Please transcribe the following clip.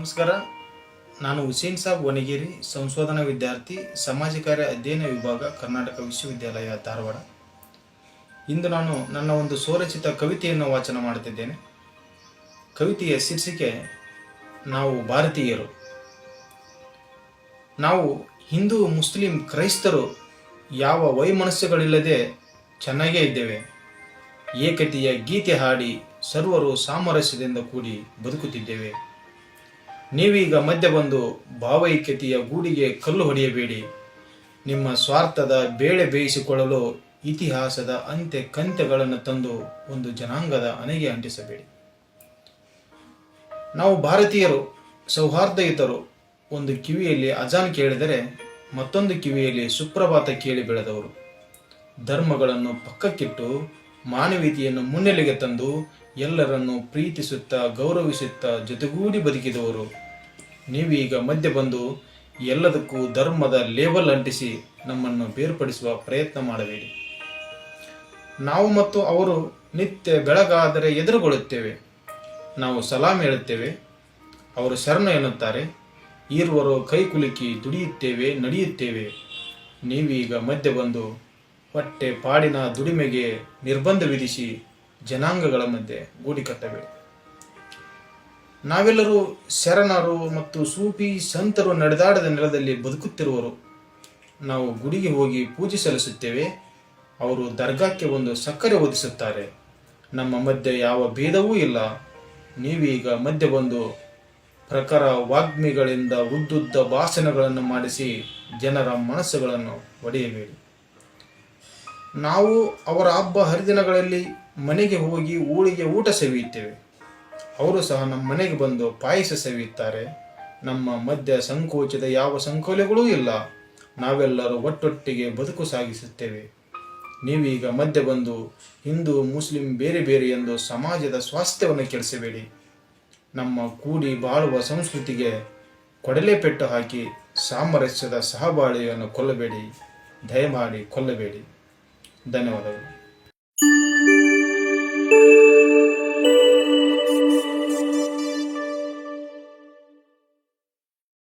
ನಮಸ್ಕಾರ. ನಾನು ಹುಸೇನ್ ಸಾಬ್ ವನಗಿರಿ, ಸಂಶೋಧನಾ ವಿದ್ಯಾರ್ಥಿ, ಸಮಾಜ ಕಾರ್ಯ ಅಧ್ಯಯನ ವಿಭಾಗ, ಕರ್ನಾಟಕ ವಿಶ್ವವಿದ್ಯಾಲಯ, ಧಾರವಾಡ. ಇಂದು ನಾನು ನನ್ನ ಒಂದು ಸ್ವರಚಿತ ಕವಿತೆಯನ್ನು ವಾಚನ ಮಾಡುತ್ತಿದ್ದೇನೆ. ಕವಿತೆಯ ಶೀರ್ಷಿಕೆ, ನಾವು ಭಾರತೀಯರು. ನಾವು ಹಿಂದೂ, ಮುಸ್ಲಿಂ, ಕ್ರೈಸ್ತರು ಯಾವ ವೈಮನಸ್ಸುಗಳಿಲ್ಲದೆ ಚೆನ್ನಾಗೇ ಇದ್ದೇವೆ. ಏಕತೆಯ ಗೀತೆ ಹಾಡಿ ಸರ್ವರು ಸಾಮರಸ್ಯದಿಂದ ಕೂಡಿ ಬದುಕುತ್ತಿದ್ದೇವೆ. ನೀವೀಗ ಮಧ್ಯ ಬಂದು ಭಾವೈಕ್ಯತೆಯ ಗೂಡಿಗೆ ಕಲ್ಲು ಹೊಡೆಯಬೇಡಿ. ನಿಮ್ಮ ಸ್ವಾರ್ಥದ ಬೇಳೆ ಬೇಯಿಸಿಕೊಳ್ಳಲು ಇತಿಹಾಸದ ಅಂತ್ಯ ಕಂತ್ಯಗಳನ್ನು ತಂದು ಒಂದು ಜನಾಂಗದ ಅನೆಗೆ ಅಂಟಿಸಬೇಡಿ. ನಾವು ಭಾರತೀಯರು, ಸೌಹಾರ್ದಯುತರು, ಒಂದು ಕಿವಿಯಲ್ಲಿ ಅಜಾನ್ ಕೇಳಿದರೆ ಮತ್ತೊಂದು ಕಿವಿಯಲ್ಲಿ ಸುಪ್ರಭಾತ ಕೇಳಿ ಬೆಳೆದವರು. ಧರ್ಮಗಳನ್ನು ಪಕ್ಕಕ್ಕಿಟ್ಟು ಮಾನವೀಯತೆಯನ್ನು ಮುನ್ನೆಲೆಗೆ ತಂದು ಎಲ್ಲರನ್ನು ಪ್ರೀತಿಸುತ್ತಾ ಗೌರವಿಸುತ್ತಾ ಜೊತೆಗೂಡಿ ಬದುಕಿದವರು. ನೀವೀಗ ಮಧ್ಯೆ ಬಂದು ಎಲ್ಲದಕ್ಕೂ ಧರ್ಮದ ಲೇಬಲ್ ಅಂಟಿಸಿ ನಮ್ಮನ್ನು ಬೇರ್ಪಡಿಸುವ ಪ್ರಯತ್ನ ಮಾಡಬೇಡಿ. ನಾವು ಮತ್ತು ಅವರು ನಿತ್ಯ ಬೆಳಗಾದರೆ ಎದುರುಗೊಳ್ಳುತ್ತೇವೆ. ನಾವು ಸಲಾಮ್ ಹೇಳುತ್ತೇವೆ. ಅವರು ಶರಣ ಎನ್ನುತ್ತಾರೆ. ಈರುವರು ಕೈಕುಲುಕಿ ದುಡಿಯುತ್ತೇವೆ, ನಡೆಯುತ್ತೇವೆ. ನೀವೀಗ ಮಧ್ಯೆ ಬಂದು ಹೊಟ್ಟೆ ಪಾಡಿನ ದುಡಿಮೆಗೆ ನಿರ್ಬಂಧ ವಿಧಿಸಿ ಜನಾಂಗಗಳ ಮಧ್ಯೆ ಗೂಡಿ ಕಟ್ಟಬೇಡಿ. ನಾವೆಲ್ಲರೂ ಶರಣರು ಮತ್ತು ಸೂಫಿ ಸಂತರು ನಡೆದಾಡದ ನೆಲದಲ್ಲಿ ಬದುಕುತ್ತಿರುವರು. ನಾವು ಗುಡಿಗೆ ಹೋಗಿ ಪೂಜೆ ಸಲ್ಲಿಸುತ್ತೇವೆ. ಅವರು ದರ್ಗಾಕ್ಕೆ ಒಂದು ಸಕ್ಕರೆ ಒದಿಸುತ್ತಾರೆ ನಮ್ಮ ಮಧ್ಯೆ ಯಾವ ಭೇದವೂ ಇಲ್ಲ. ನೀವೀಗ ಮಧ್ಯೆ ಬಂದು ಪ್ರಖರ ವಾಗ್ಮಿಗಳಿಂದ ಉದ್ದುದ್ದ ಭಾಷಣಗಳನ್ನು ಮಾಡಿಸಿ ಜನರ ಮನಸ್ಸುಗಳನ್ನು ಒಡೆಯಬೇಡಿ. ನಾವು ಅವರ ಹಬ್ಬ ಹರಿದಿನಗಳಲ್ಲಿ ಮನೆಗೆ ಹೋಗಿ ಊಳಿಗೆ ಊಟ ಸವಿಯುತ್ತೇವೆ. ಅವರು ಸಹ ನಮ್ಮ ಮನೆಗೆ ಬಂದು ಪಾಯಸ ಸವಿಯುತ್ತಾರೆ. ನಮ್ಮ ಮಧ್ಯ ಸಂಕೋಚದ ಯಾವ ಸಂಕೋಲೆಗಳೂ ಇಲ್ಲ. ನಾವೆಲ್ಲರೂ ಒಟ್ಟೊಟ್ಟಿಗೆ ಬದುಕು ಸಾಗಿಸುತ್ತೇವೆ. ನೀವೀಗ ಮಧ್ಯೆ ಬಂದು ಹಿಂದೂ, ಮುಸ್ಲಿಂ ಬೇರೆ ಬೇರೆ ಎಂದು ಸಮಾಜದ ಸ್ವಾಸ್ಥ್ಯವನ್ನು ಕೆಡಿಸಬೇಡಿ. ನಮ್ಮ ಕೂಡಿ ಬಾಳುವ ಸಂಸ್ಕೃತಿಗೆ ಕೊಡಲೆ ಪೆಟ್ಟು ಹಾಕಿ ಸಾಮರಸ್ಯದ ಸಹಬಾಳಿಯನ್ನು ಕೊಲ್ಲಬೇಡಿ. ದಯಮಾಡಿ ಕೊಲ್ಲಬೇಡಿ. धन्यवाद।